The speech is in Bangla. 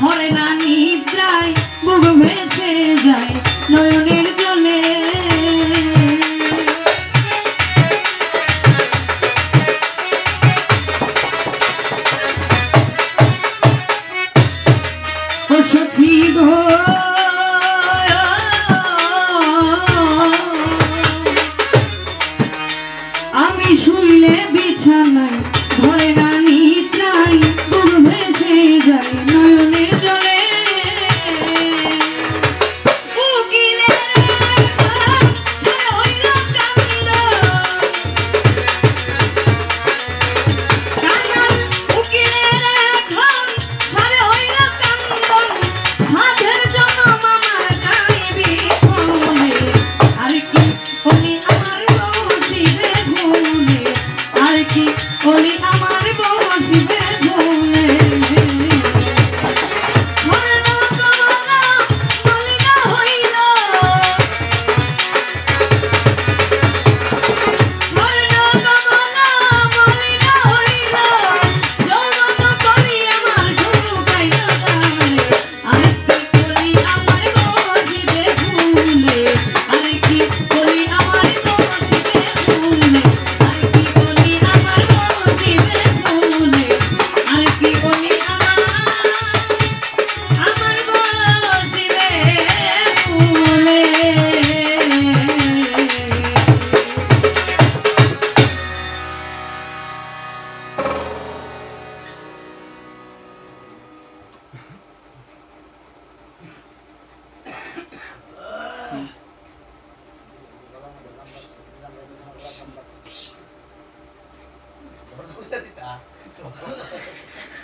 ধরে না নিদ্রায়, বুক ভেসে যায় নয়নের জলে। সখী গো। শুইলে বিছানায় ধরে না নিদ্রায় ভেসে যায় না ハハハハ。